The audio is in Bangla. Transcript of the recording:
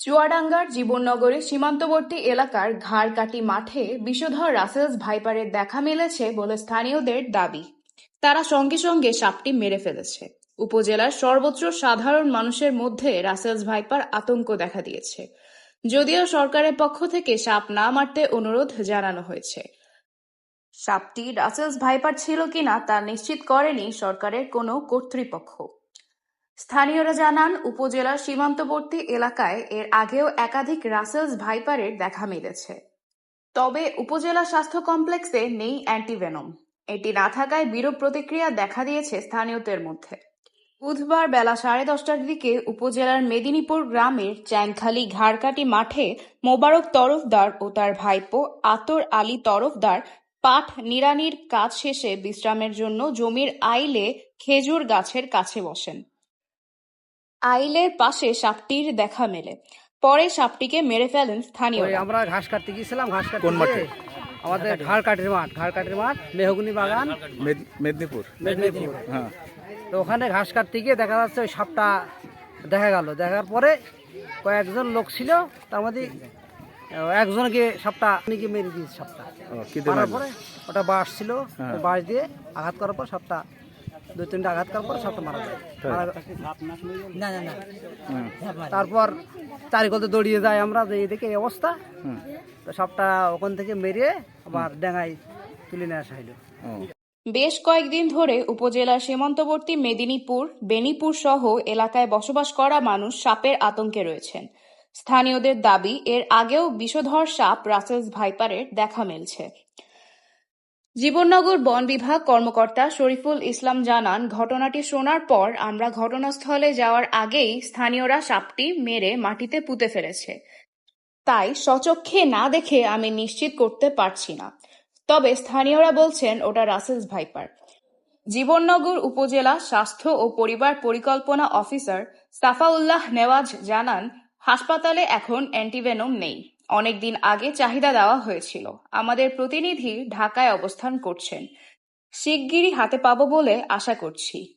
চুয়াডাঙ্গার জীবননগরে সীমান্তবর্তী এলাকার ঘাড়কাটি মাঠে বিষধর রাসেলস ভাইপারের দেখা মিলেছে বলে স্থানীয়দের দাবি। তারা সঙ্গে সঙ্গে সাপটি মেরে ফেলেছে। উপজেলার সর্বোচ্চ সাধারণ মানুষের মধ্যে রাসেলস ভাইপার আতঙ্ক দেখা দিয়েছে। যদিও সরকারের পক্ষ থেকে সাপ না মারতে অনুরোধ জানানো হয়েছে। সাপটি রাসেলস ভাইপার ছিল কিনা তা নিশ্চিত করেনি সরকারের কোনো কর্তৃপক্ষ। স্থানীয়রা জানান, উপজেলার সীমান্তবর্তী এলাকায় এর আগেও একাধিক রাসেলস ভাইপারের দেখা মিলেছে। তবে উপজেলা স্বাস্থ্য কমপ্লেক্সে নেই অ্যান্টিভেনম। এটি না থাকায় বিরূপ প্রতিক্রিয়া দেখা দিয়েছে স্থানীয়দের মধ্যে। বুধবার বেলা সাড়ে দশটার দিকে উপজেলার মেদিনীপুর গ্রামের চ্যাংখালি ঘাড়কাটি মাঠে মোবারক তরফদার ও তার ভাইপো আতর আলী তরফদার পাট নিড়ানির কাজ শেষে বিশ্রামের জন্য জমির আইলে খেজুর গাছের কাছে বসেন। আইলের পাশে সাপটির দেখা মেলে। পরে সাপটিকে মেরে ফেলেন ওই স্থানীয়রা আমরা ঘাস কাটতে গিয়েছিলাম ঘাস কাটতে কোন মাঠে? আমাদের ঘাড় কাঠের মাঠ ঘাড় কাঠের মাঠ মেহগুনি বাগান। মেদিনীপুর। মেদিনীপুর। হ্যাঁ। তো ওখানে ঘাস কাটতে গিয়ে দেখা যাচ্ছে ওই সাপটা দেখা গেল। দেখার পরে কয়েকজন লোক ছিল তার মধ্যে একজনকে সাপটা আপনি নাকি মেরে দিয়েছে সাপটা? পরে ওটা বাঁশ ছিল হ্যাঁ। বাঁশ দিয়ে আঘাত করার পর সাপটা দুই তিনটা আঘাত করার পর সাপটা মারা যায়। না না না। তারপর? চারিকলতে দৌড়িয়ে যাই আমরা যে এই দেখে এই অবস্থা। তো সাপটা ওখান থেকে মেরে আবার ডেঙ্গায় তুলে নিয়ে আসা ও, বেশ কয়েকদিন ধরে উপজেলার সীমান্তবর্তী মেদিনীপুর বেনিপুর সহ এলাকায় বসবাস করা মানুষ সাপের আতঙ্কে রয়েছেন। স্থানীয়দের দাবি এর আগেও বিষধর সাপ রাসেলস ভাইপারের দেখা মিলছে। জীবননগর বন বিভাগ কর্মকর্তা শরীফুল ইসলাম জানান, ঘটনাটি শোনার পর আমরা ঘটনাস্থলে যাওয়ার আগেই স্থানীয়রা সাপটি মেরে মাটিতে পুঁতে ফেলেছে। তাই সচক্ষে না দেখে আমি নিশ্চিত করতে পারছি না। তবে স্থানীয়রা বলছেন, ওটা রাসেলস ভাইপার। জীবননগর উপজেলা স্বাস্থ্য ও পরিবার পরিকল্পনা অফিসার সাফাউল্লাহ নেওয়াজ জানান, হাসপাতালে এখন অ্যান্টিভেনম নেই। অনেকদিন আগে চাহিদা দেওয়া হয়েছিল। আমাদের প্রতিনিধি ঢাকায় অবস্থান করছেন। শিগগিরই হাতে পাবো বলে আশা করছি।